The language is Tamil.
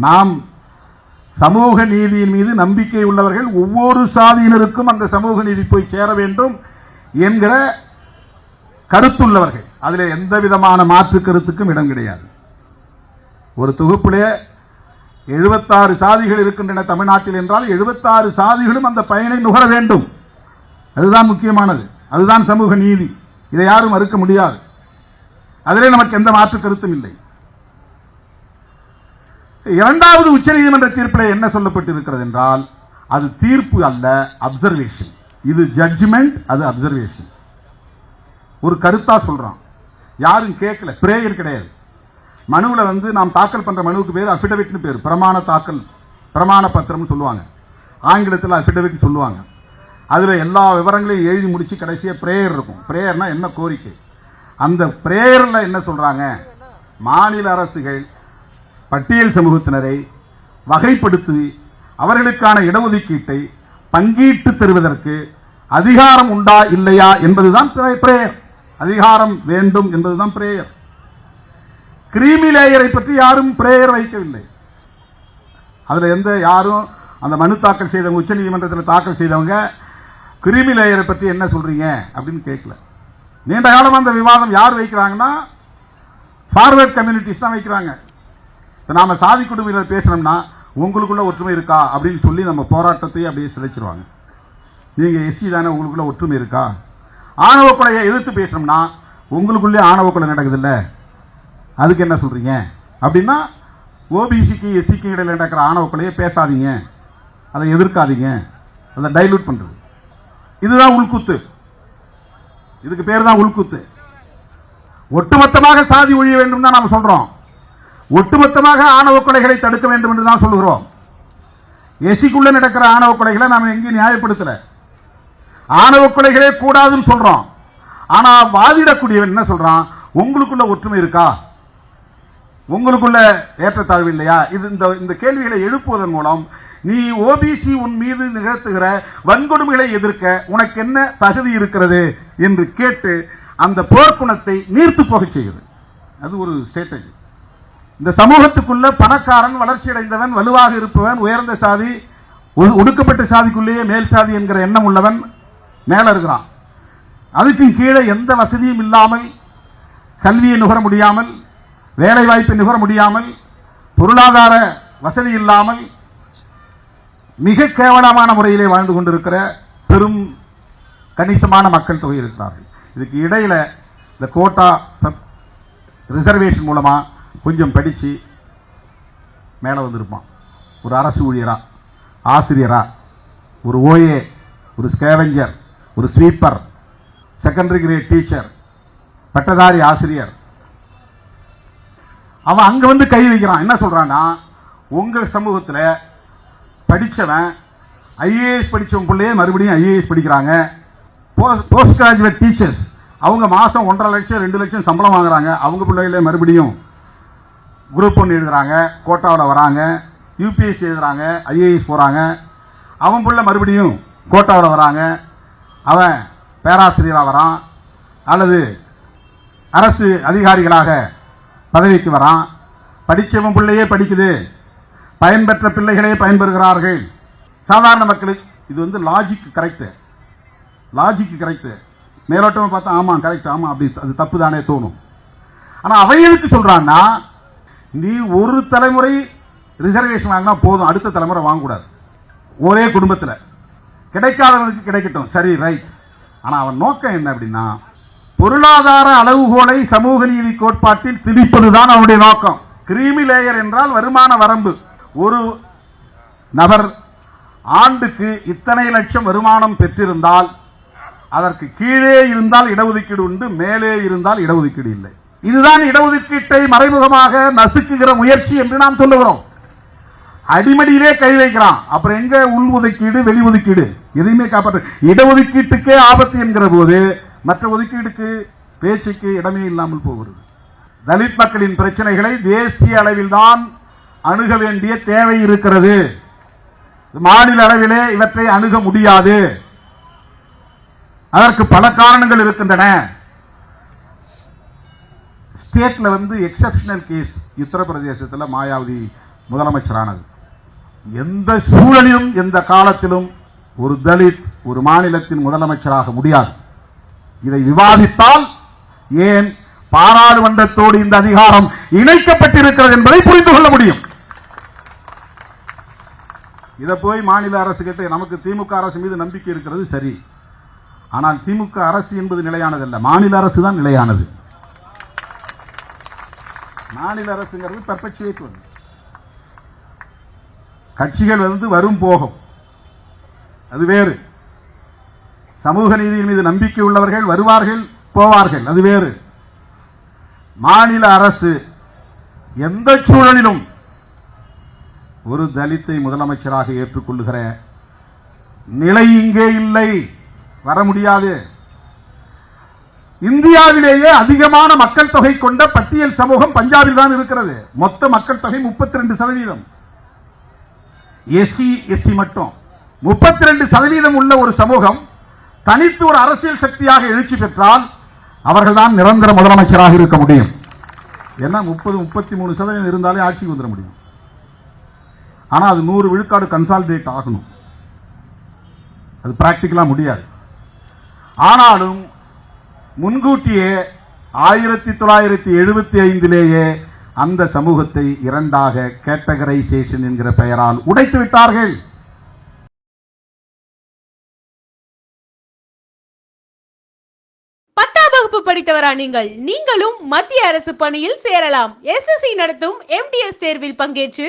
நாம் சமூக நீதியின் மீது நம்பிக்கை உள்ளவர்கள் ஒவ்வொரு சாதியினருக்கும் அந்த சமூக நீதி போய் சேர வேண்டும் என்கிற கருத்துள்ளவர்கள். அதில் எந்த விதமான மாற்று கருத்துக்கும் இடம் கிடையாது. ஒரு தொகுப்பிலே எழுபத்தாறு சாதிகள் இருக்கின்றன தமிழ்நாட்டில் என்றால் எழுபத்தாறு சாதிகளும் அந்த பயனை நுகர வேண்டும். அதுதான் முக்கியமானது. அதுதான் சமூக நீதி. இதை யாரும் மறுக்க முடியாது. அதிலே நமக்கு எந்த மாற்று கருத்தும் இல்லை. இரண்டாவது உச்சநீதிமன்ற தீர்ப்பில் என்ன சொல்லப்பட்டிருக்கிறது என்றால் அது தீர்ப்பு அல்ல அப்சர்வேஷன் இது ஜட்ஜ்மெண்ட் அது அப்சர்வேஷன் ஒரு கருத்தா சொல்றான். யாரும் கேட்கல பிரேயர் கிடையாது. மனுவில் வந்து நாம் தாக்கல் பண்ற மனுவுக்கு பேர் அஃபிடவிட்னு பேர். பிரமாண தாக்கல் பிரமாண பத்திரம்னு சொல்லுவாங்க. ஆங்கிலத்தில் அஃபிடவிட் சொல்லுவாங்க. அதுல எல்லா விவரங்களையும் எழுதி முடிச்சு கடைசியா பிரேயர் இருக்கும். பிரேயர்னா என்ன கோரிக்கை? அந்த பிரேயரில் என்ன சொல்றாங்க? மாநில அரசுகள் பட்டியல் சமூகத்தினரை வகைப்படுத்தி அவர்களுக்கான இடஒதுக்கீட்டை பங்கீட்டு தருவதற்கு அதிகாரம் உண்டா இல்லையா என்பதுதான் பிரேயர். அதிகாரம் வேண்டும் என்பதுதான் பிரேயர். கிரீமி லேயரை பற்றி யாரும் பிரேயர் வைக்கவில்லை. அதுல எந்த யாரும் அந்த மனு தாக்கல் செய்தவங்க உச்ச நீதிமன்றத்தில் தாக்கல் செய்தவங்க கிரிமி லேயரை பற்றி என்ன சொல்றீங்க அப்படின்னு கேட்கல. நீண்ட காலம் அந்த விவாதம் யார் வைக்கிறாங்கன்னா ஃபார்வர்ட் கம்யூனிட்டிஸ் தான் வைக்கிறாங்க. நாம சாதி குடும்பத்தினர் பேசணும்னா உங்களுக்குள்ள ஒற்றுமை இருக்கா அப்படின்னு சொல்லி நம்ம போராட்டத்தை அப்படியே சிதைச்சிருவாங்க. நீங்க எஸ்சி தானே உங்களுக்குள்ள ஒற்றுமை இருக்கா? ஆணவ கொலையை எதிர்த்து பேசணும்னா உங்களுக்குள்ளே ஆணவ கொலை நடக்குதுல்ல. அதுக்கு என்ன சொல்றீங்க? அப்படின்னா ஓபிசிக்கு எஸ்சிக்கு இடையில நடக்கிற ஆணவ கொலையை பேசாதீங்க. அதை எதிர்க்காதீங்க. அதை டைலூட் பண்றது. இதுதான் உள்குத்து. இதுக்கு பேர் தான் உள்குத்து. ஒட்டுமொத்தமாக சாதி ஒழிய வேண்டும் தான் நாம் சொல்றோம். ஒட்டுமொத்தமாக ஆணவ கொலைகளை தடுக்க வேண்டும் என்று தான் சொல்கிறோம் எசிக்குள்ள நடக்கிற ஆணவ கொலைகளை நாம் எங்கேயும் நியாயப்படுத்தல. ஆணவ கொலைகளே கூடாதுன்னு சொல்றோம். ஆனா வாதிடக்கூடியவன் என்ன சொல்றான்? உங்களுக்குள்ள ஒற்றுமை இருக்கா? உங்களுக்குள்ள ஏற்றத்தாழ்வு இல்லையா? இது இந்த இந்த கேள்விகளை எழுப்புவதன் மூலம் நீ ஓபிசி உன் மீது நிகழ்த்துகிற வன்கொடுமைகளை எதிர்க்க உனக்கு என்ன தகுதி இருக்கிறது என்று கேட்டு அந்த போர்க்குணத்தை நீர்த்து போகச் செய்கிறது அது ஒரு ஸ்ட்ராட்டஜி இந்த சமூகத்துக்குள்ள பணக்காரன் வளர்ச்சி அடைந்தவன் வலுவாக இருப்பவன் உயர்ந்த சாதி ஒடுக்கப்பட்ட சாதிக்குள்ளேயே மேல் சாதி என்கிற எண்ணம் உள்ளவன் மேல இருக்கிறான். அதுக்கு கீழே எந்த வசதியும் இல்லாமல் கல்வியை நுகர முடியாமல் வேலை வாய்ப்பை நுகர முடியாமல் பொருளாதார வசதி இல்லாமல் மிக கேவலமான முறையிலே வாழ்ந்து கொண்டிருக்கிற பெரும் கணிசமான மக்கள் தொகை இருக்கிறார்கள். இதுக்கு இடையில இந்த கோட்டா சப் ரிசர்வேஷன் மூலமா கொஞ்சம் படிச்சு மேலே வந்திருப்பான். ஒரு அரசு ஊழியரா ஆசிரியரா ஒரு ஓஏ ஒரு ஸ்கேவெஞ்சர் ஒரு ஸ்வீப்பர் செகண்டரி கிரேட் டீச்சர் பட்டதாரி ஆசிரியர். அவன் அங்க வந்து கை வைக்கிறான். என்ன சொல்றான்னா உங்க சமூகத்துல படிச்சவன் ஐஏஎஸ் படிச்சவன் பிள்ளையே மறுபடியும் ஐஏஎஸ் படிக்கிறாங்க. போஸ்ட் கிராஜுவேட் டீச்சர்ஸ் அவங்க மாசம் ஒன்றரை லட்சம் ரெண்டு லட்சம் சம்பளம் வாங்குறாங்க. அவங்க பிள்ளைகளே மறுபடியும் குரூப் ஒன்று எழுதுறாங்க கோட்டாவில் வராங்க யூபிஎஸ்சி எழுதுறாங்க ஐஏஎஸ் போகிறாங்க அவன் பிள்ளை மறுபடியும் கோட்டாவில் வராங்க. அவன் பேராசிரியராக வரான். அல்லது அரசு அதிகாரிகளாக பதவிக்கு வரான். படித்தவன் பிள்ளையே படிக்குது. பயன்பெற்ற பிள்ளைகளே பயன்பெறுகிறார்கள். சாதாரண மக்களுக்கு இது வந்து லாஜிக் கரெக்டு லாஜிக் கரெக்டு மேலோட்டமாக பார்த்தா ஆமாம் கரெக்ட் ஆமாம் அப்படி அது தப்பு தானே தோணும். ஆனால் அவன் எதுக்கு நீ ஒரு தலைமுறை ரிசர்வேஷன் வாங்கினா போதும். அடுத்த தலைமுறை வாங்கக்கூடாது. ஒரே குடும்பத்தில். கிடைக்காதவனுக்கு கிடைக்கட்டும். சரி ரைட் ஆனால் அவன் நோக்கம் என்ன அப்படின்னா பொருளாதார அளவுகோலை சமூக நீதி கோட்பாட்டில் திணிப்பதுதான் அவனுடைய நோக்கம். கிரீமி லேயர் என்றால் வருமான வரம்பு. ஒரு நபர் ஆண்டுக்கு இத்தனை லட்சம் வருமானம் பெற்றிருந்தால் அதற்கு கீழே இருந்தால் இடஒதுக்கீடு உண்டு மேலே இருந்தால் இடஒதுக்கீடு இல்லை. இதுதான் இடஒதுக்கீட்டை மறைமுகமாக நசுக்குகிற முயற்சி என்று நாம் சொல்லுகிறோம். அடிமடியிலே கை வைக்கிறான். அப்புறம் எங்க உள் ஒதுக்கீடு வெளி ஒதுக்கீடு? எதையுமே காப்பாற்ற இடஒதுக்கீட்டுக்கே ஆபத்து என்கிற போது மற்ற ஒதுக்கீடுக்கு பேச்சுக்கு இடமே இல்லாமல் போகிறது. தலித் மக்களின் பிரச்சனைகளை தேசிய அளவில் தான் அணுக வேண்டிய தேவை இருக்கிறது. மாநில அளவிலே இவற்றை அணுக முடியாது. அதற்கு பல காரணங்கள் இருக்கின்றன. ஸ்டேட்ல வந்து எக்ஸப்ஷனல் கேஸ் உத்தரப்பிரதேசத்தில் மாயாவதி முதலமைச்சரானது. எந்த சூழலிலும் எந்த காலத்திலும் ஒரு தலித் ஒரு மாநிலத்தின் முதலமைச்சராக முடியாது. இதை விவாதித்தால் ஏன் பாராளுமன்றத்தோடு இந்த அதிகாரம் இணைக்கப்பட்டிருக்கிறது என்பதை புரிந்து கொள்ள முடியும். இதை போய் மாநில அரசு கிட்ட நமக்கு திமுக அரசு மீது நம்பிக்கை இருக்கிறது சரி. ஆனால் திமுக அரசு என்பது நிலையானதல்ல. மாநில அரசு தான் நிலையானது. மாநில அரசுங்கிறது பெர்பெச்சுவேட் வந்து. கட்சிகள் வந்து வரும் போகும். அது வேறு. சமூக நீதியின் மீது நம்பிக்கை உள்ளவர்கள் வருவார்கள் போவார்கள். அது வேறு. மாநில அரசு எந்த சூழலிலும் ஒரு தலித்தை முதலமைச்சராக ஏற்றுக்கொள்ளுகிற நிலை இங்கே இல்லை. வர முடியாது. இந்தியாவிலேயே அதிகமான மக்கள் தொகை கொண்ட பட்டியல் சமூகம் பஞ்சாபில் தான் இருக்கிறது. மொத்த மக்கள் தொகை 32% சதவீதம். எஸ்சி எஸ்டி மட்டும். 32% சதவீதம் உள்ள ஒரு சமூகம் தனித்து ஒரு அரசியல் சக்தியாக எழுச்சி பெற்றால் அவர்கள்தான் நிரந்தர முதலமைச்சராக இருக்க முடியும். ஏன்னா முப்பது முப்பத்தி மூணு சதவீதம் இருந்தாலே ஆட்சிக்கு வந்துட முடியும். ஆனா அது நூறு விழுக்காடு கன்சாலிடேட் ஆகணும். அது பிராக்டிக்கலா முடியாது. ஆனாலும் முன்கூட்டியே ஆயிரத்தி தொள்ளாயிரத்தி எழுபத்தி ஐந்திலேயே அந்த சமூகத்தை இரண்டாக கேட்டகரைசேஷன் என்கிற பெயரால் உடைத்து விட்டார்கள். பத்தாம் வகுப்பு படித்தவரா நீங்கள்? நீங்களும் மத்திய அரசு பணியில் சேரலாம். எஸ்எஸ்சி நடத்தும் எம்டிஎஸ் தேர்வில் பங்கேற்று